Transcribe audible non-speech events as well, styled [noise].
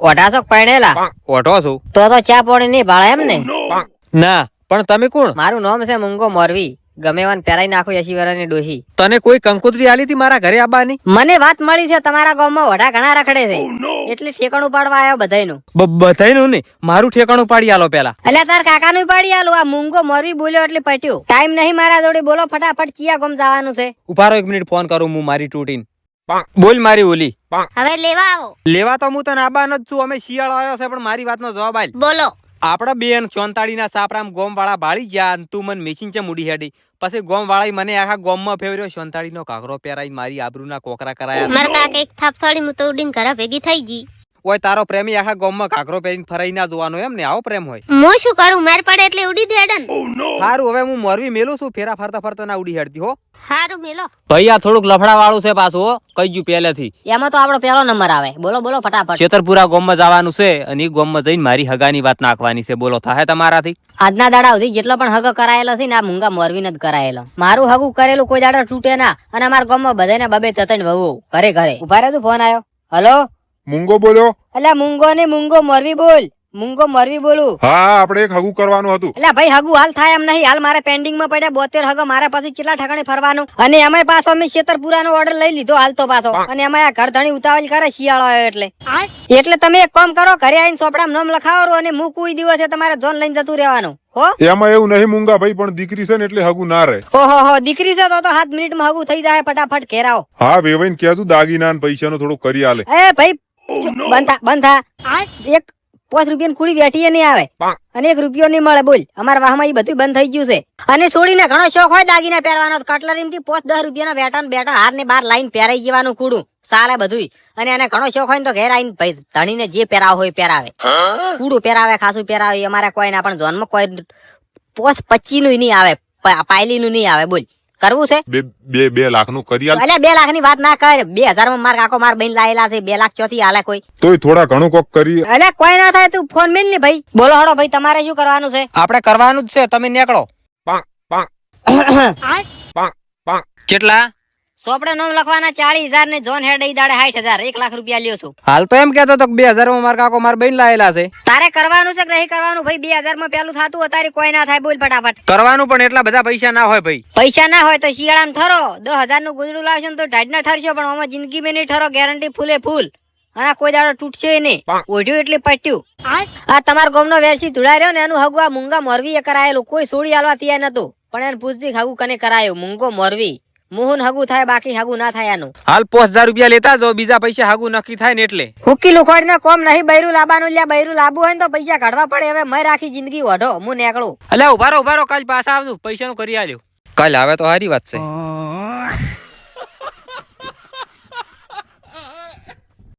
ઓઢાસો પરણેલા ઓઢો છું. તો તો ચા પોણી નહીં ભાળે એમ ને ના પણ તમે કોણ? મારું નામ છે મુંગો મોરવી. ગમે વાન પહેરાઈ નાખો એસી વર્ષની ડોશી. તને કોઈ કંકોત્રી આલી હતી મારા ઘરે આબાની મને વાત મળી છે તમારા ગામમાં ઓઢા ઘણા રખડે છે. એટલે ઠેકાણું પાડવા આવ્યો બધાયનું. બધાયનું ને મારું ઠેકાણું પાડી આલો પેલા એટલે તાર કાકાનું પાડી આલો. આ મૂંગો મોરવી બોલ્યો એટલે પટ્યો. ટાઈમ નહીં મારા જોડે બોલો ફટાફટ કિયા ગામ જવાનું છે? ઉભારો એક મિનિટ ફોન કરું હું મારી તૂટીને બોલ મારી ઓલી. હવે લેવા આવો. લેવા તો હું તને આબાન જ છું અમે શિયાળો આવ્યો છે પણ મારી વાતનો જવાબ આલ. બોલો. આપડા બેન ચોંતાડીના સાપરામ ગોમ વાળા ભાળી ગયા અને તું મને મેચીન છે મૂડી હેડી. પછી ગોમ વાળા મને આખા ગોમમાં ફેવર્યો ચોંતાડીનો કાકરો પહેરાઈ મારી આબરૂના કોકરા કરાયા. મારા કાકા એક થાપ સાડી હું તો ઉડીને ઘરે ભેગી થઈ ગઈ. ઓય તારો પ્રેમી આખા ગામમાં ઘાઘરો પહેરીને ફરાઈ ના જોવાનો એમ ને? આવો પ્રેમ હોય. હું શું કરું? માર પડે એટલે ઉડી દેડન હારું હવે હું મોરવી મેલું છું ફેરા ફરતા ફરતા ના ઉડી હેડતી હો. હારું મેલો. ભાઈ આ થોડુંક લફડા વાળું છે પાછું હો. કહી ગયું પહેલેથી. એમાં તો આપણો પહેલો નંબર આવે. બોલો બોલો ફટાફટ. છેતરપુરા ગામમાં જવાનું છે અને એ ગામમાં જઈને મારી હગાની વાત નાખવાની છે. બોલો થાય તમારાથી? આજના દાડા સુધી જેટલો પણ હગ કરાયેલો છે ને આ મૂંગા મોરવીને જ કરાયેલો. મારું હગું કરેલું કોઈ દાડા તૂટે ના. અને અમારા ગામમાં બધાને બબે તતન વહુ ઘરે ઘરે. ઊભા રહે તું ફોન આવ્યો. હલો? મૂંગો બોલ્યો અલા મૂંગો ને મૂંગો મોરવી બોલ. મૂંગો મોરવી બોલું. હા આપણે એક હગું કરવાનું હતું. એટલે ભાઈ હગું હાલ થાય એમ નહીં. હાલ મારા પેન્ડિંગમાં પડ્યા બોતેર હગો. મારા પાસે કેટલા ઠકાણે ફરવાનું? અને એમાં પાછો અમે શેતરપુરા નો ઓર્ડર લઈ લીધો હાલ તો પાછો. અને એમાં આ ઘર ધણી ઉતાવળ કરે શિયાળો આવ્યો એટલે. એટલે તમે એક કામ કરો ઘરે આવીને સોપડા નામ લખાવો અને હું કોઈ દિવસે તમારે જોન લઈને જતું રહેવાનું. એમાં એવું નહીં મૂંગા ભાઈ પણ દીકરી છે ને એટલે હગું ના રહે. ઓહો હો દીકરી છે તો તો સાત મિનિટમાં હગું થઈ જાય ફટાફટ ઘેરાવો હા વેવાઈને કહેતું દાગીના ને પૈસાનું થોડું કરી આલે. એ ભાઈ બંધ થા એક પાંચ રૂપિયા કુડી બેઠી નહીં આવે. અને એક રૂપિયો નહીં મળે બોલ. અમારા વાહમાં એ બધું બંધ થઈ ગયું છે. અને છોડીને ઘણો શોખ હોય દાગીના પહેરવાનો. કટલરી થી પાંચ દસ રૂપિયાના બેઠા ને બેઠા હાર ને બાર લાઈન પહેરાઈ જવાનું કુડું. સાલે બધું અને એને ઘણો શોખ હોય ને તો ઘેર આવીને ભાઈ ધણીને જે પહેરાવ હોય પહેરાવે. કુડું પહેરાવે ખાસું પહેરાવે. અમારે કોઈ ના પણ જોનમાં કોઈ પોસ પચી નું નહીં આવે. પાયલી નું નહીં આવે બોલ. કરવું છે? બે બે બે લાખનું કરી આલે. બે લાખની વાત ના કર. બે હજારમાં માર કાકો માર બહેન લાયેલા છે બે લાખ ચોથી હાલે કોઈ. તોય થોડા ઘણું કોક કરી. અલ્યા કોઈ ના થાય તું ફોન મિલ ને ભાઈ. બોલો હડો ભાઈ તમારે શું કરવાનું છે? આપણે કરવાનું જ છે તમે નીકળો. [coughs] કેટલા? સોપડે નામ લખવાના ચાલીસ હજાર ને જોન હેડ દાડે સાઠ હજાર. એક લાખ રૂપિયા લ્યો છું. હાલ તો એમ કેતો તો બે હજારમાં મારા કાકો મારા બેન લાયેલા છે. તારે કરવાનું છે કે નહીં કરવાનું? ભાઈ બે હજારમાં પેલું થતું અત્યારે કોઈ ના થાય બોલ ફટાફટ. કરવાનું પણ એટલા બધા પૈસા ના હોય ભાઈ. પૈસા ના હોય તો શિયાળામાં ઠરો. દસ હજારનું ગુજરું લાવશો તો ઢાઢ ના ઠરશો પણ આમાં જિંદગી માં નહીં ઠરો. ગેરંટી ફૂલે ફૂલ. અને કોઈ દાડો તૂટશે નહીં. ઓઢ્યું એટલે પટ્યું. આ તમારા ગામનો વેરસી ધુડાઈ રહ્યો ને એનું હગુ આ મૂંગા મોરવી એ કરાયેલું. કોઈ સોડી હાલવા તૈયાર નતું. પણ એને પૂછતી હગુ કને કરાયું? મૂંગો મોરવી. મોહન હગુ થાય બાકી હગુ ના થાય આનું. હાલ પાંચ હજાર રૂપિયા લેતા જો બીજા પૈસા હગુ નક્કી થાય ને એટલે. હુકી લુખવાડ ને કોમ નહીં બૈરું લાબાનું લ્યા બૈરું લાબુ હોય ને તો પૈસા કાઢવા પડે. હવે મેં રાખી જિંદગી વઢો હું નીકળું. અલ્યા ઉભારો ઉભારો કાલ પાછા આવજો પૈસા નું કરી આલ્યો. કાલ આવે તો સારી વાત છે.